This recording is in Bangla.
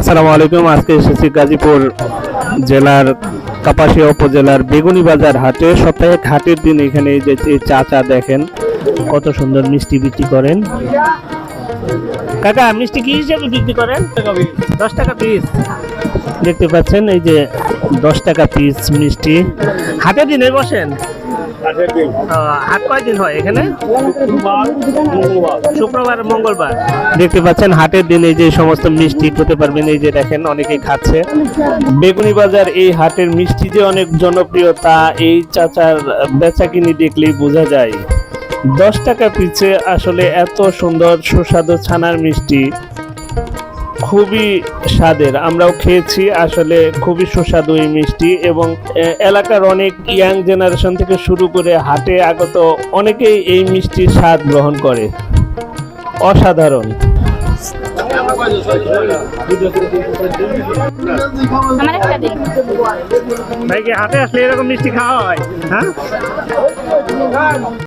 আসসালামু আলাইকুম, আজকে এসেছি গাজীপুর জেলার কাপাসিয়া উপজেলার বেগুনি বাজার হাটে। সপ্তাহে হাটের দিন এখানে যে চাচা দেখেন, কত সুন্দর মিষ্টি বিক্রি করেন। কাকা, মিষ্টি কি হিসেবে বিক্রি করেন? দশ টাকা পিস। দেখতে পাচ্ছেন, এই যে দশ টাকা পিস মিষ্টি। হাটের দিনে বসেন? হাট কয়দিন হয় এখানে? শুক্রবার। মঙ্গলবার। দেখতে পাচ্ছেন হাটের দিনে যে সমস্ত মিষ্টি পেতে পারবেন এই যে দেখেন অনেকেই খাচ্ছে। বেগুনি বাজার এই হাটের মিষ্টি যে অনেক জনপ্রিয় তা এই চাচার বেচাকিনি দেখলেই বোঝা যায়। দশ টাকা পিছে আসলে এত সুন্দর সুস্বাদু ছানার মিষ্টি। খুবই স্বাদের। আমরাও খেয়েছি আসলে খুবই সুস্বাদু এই মিষ্টি এবং এলাকার অনেক ইয়াং জেনারেশন থেকে শুরু করে হাটে আগত অনেকেই এই মিষ্টির স্বাদ গ্রহণ করে। অসাধারণ। আমার একটা দিন। ভাই কি হাটে আসলে এরকম মিষ্টি খাওয়া হয় হ্যাঁ?